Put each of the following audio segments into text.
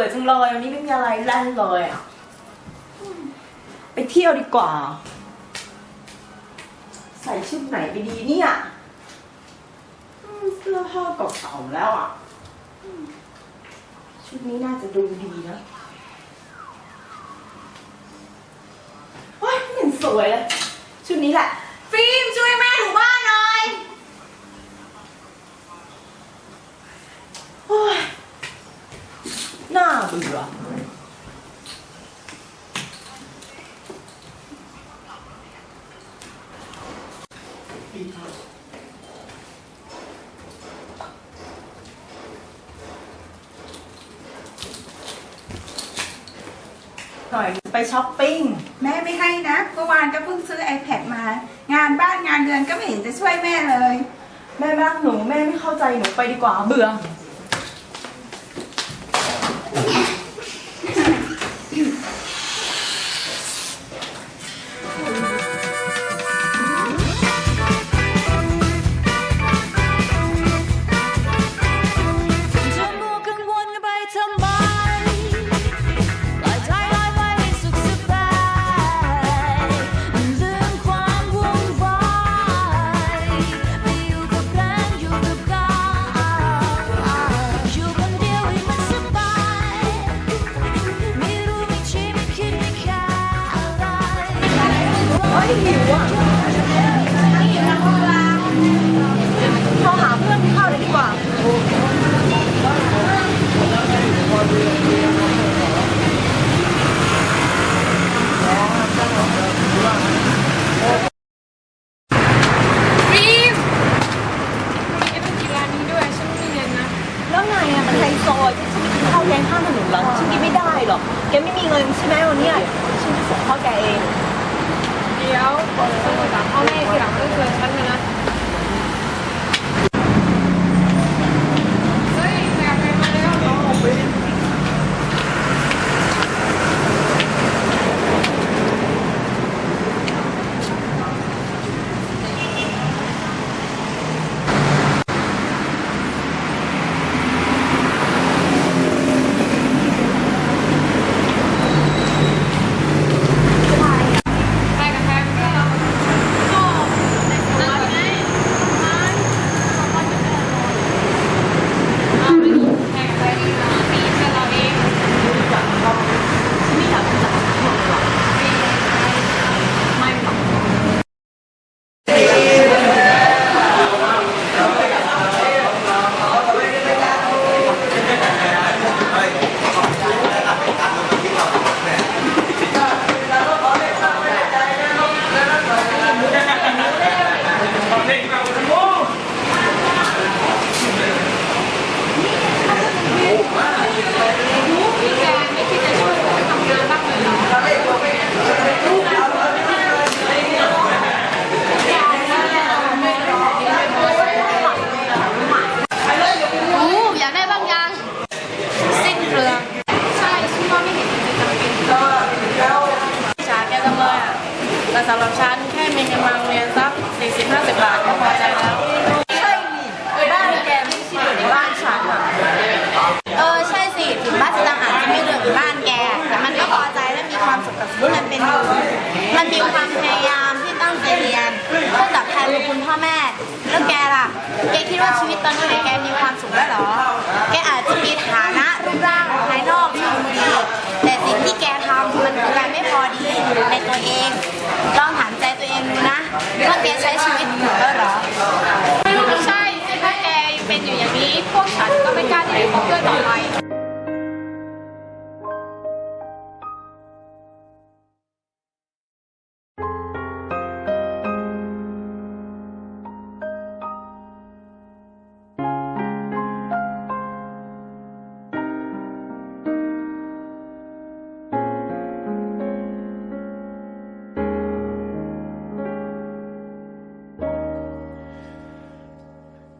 บื่อจังเลยวันนี้ไม่มีอะไรแล่นเลยอะไปเที่ยวดีกว่า ใส่ชุดไหนไปดีเนี่ยเสื้อผ้าเก่าๆแล้วอะชุดนี้น่าจะดูดีนะโอ้ยเห็นสวยเลยชุดนี้แหละ ฟิล์มช่วยแม่ถูบ้านหน่อยโอ้ย น่าเบื่อหน่อยไปช้อปปิ้ง แม่ไม่ให้นะเมื่อวานก็เพิ่งซื้อ iPad มา งานบ้านงานเรือนก็ไม่เห็นจะช่วยแม่เลยแม่ไม่รักหนูแม่ไม่เข้าใจหนูไปดีกว่าเบื่อ แล้วไงอะมันไฮโซอะฉันจะกินข้าวแกงข้างถนนเหรอฉันกินไม่ได้หรอกแกไม่มีเงินใช่ไหมวันเนี้ยฉันจะส่งข้าวแกเอง เดี๋ยวเอาพ่อแม่ทีหลังม่ต้องเชิญฉันเลยนะ เฮ้ยแอบไปมาแล้วน้องออกไป ไปกับแฟนก็เราก็ในสวนไงมันเอาไปดูแข่งไปดีนะปีเชื่อเราเอง รู้จักเขาฉันไม่อยากรู้จักเขาหรอกไม่หรอก พี่แกไม่คิดจะช่วยผมทำงานบ้างเลยเหรอ อู้อยากได้บางอย่าง สิ้นเปลือง ใช่ฉันว่าไม่เห็นจะจำเป็น ชาแกจังเลยอะ แต่สำหรับฉันแค่มีเงินมาโรงเรียนสักสี่สิบห้าสิบบาทก็พอใจแล้ว ใช่นี่บ้านแกไม่ใช่เหมือนบ้านฉันอะ เออ ใช่สิ ถึงบ้านจะอาจจะไม่เหลือเหมือนบ้านแก แต่มันก็พอใจและมีความสุขกับสิ่งที่มันเป็นอยู่ มันมีความพยายามที่ตั้งใจเรียนเพื่อตอบแทนบุญคุณพ่อแม่ แล้วแกล่ะ แกคิด ว่าชีวิตตอนนี้แกมีความสุขแล้วเหรอ แกอาจจะมีฐานะรูปร่างภายนอกที่ดูดีแต่สิ่งที่แกทำมันคือการไม่พอดีในตัวเอง ลองถามใจตัวเองดูนะว่าแกใช้ชีวิตถูกแล้วเหรอใช่ถ้าแกเป็นอยู่อย่างนี้ พวกฉันก็ไม่กล้าที่จะคบด้วยต่อไป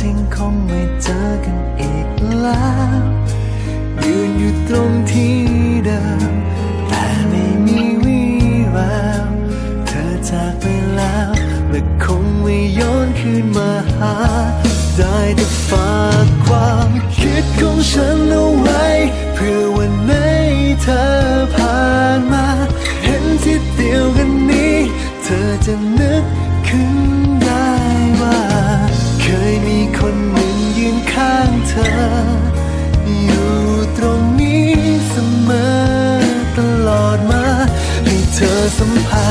ทิ้งคงไม่เจอกันอีกแล้วยืนอยู่ตรงที่เดิม แต่ไม่มีวี่แววเธอจากไปแล้ว และคงไม่ย้อนคืนมาหา ได้แต่ฝากความคิดของฉัน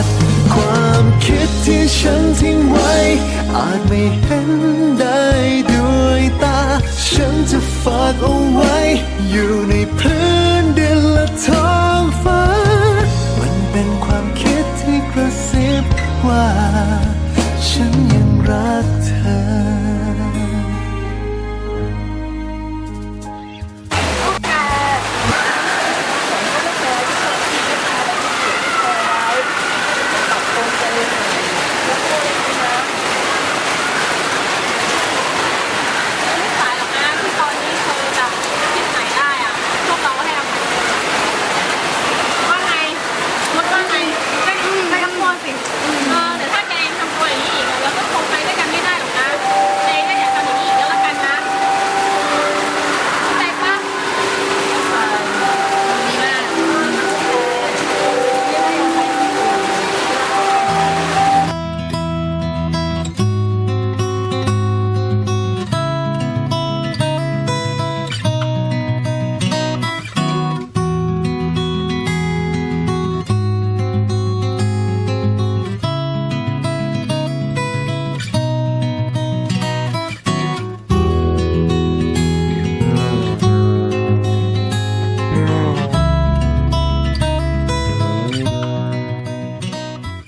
ด ความคิดที่ฉันทิ้งไว้ อาจไม่เห็นได้ด้วยตา ฉันจะฝากเอาไว้ อยู่ในพื้นดินและท้องฟ้า มันเป็นความคิดที่กระซิบว่า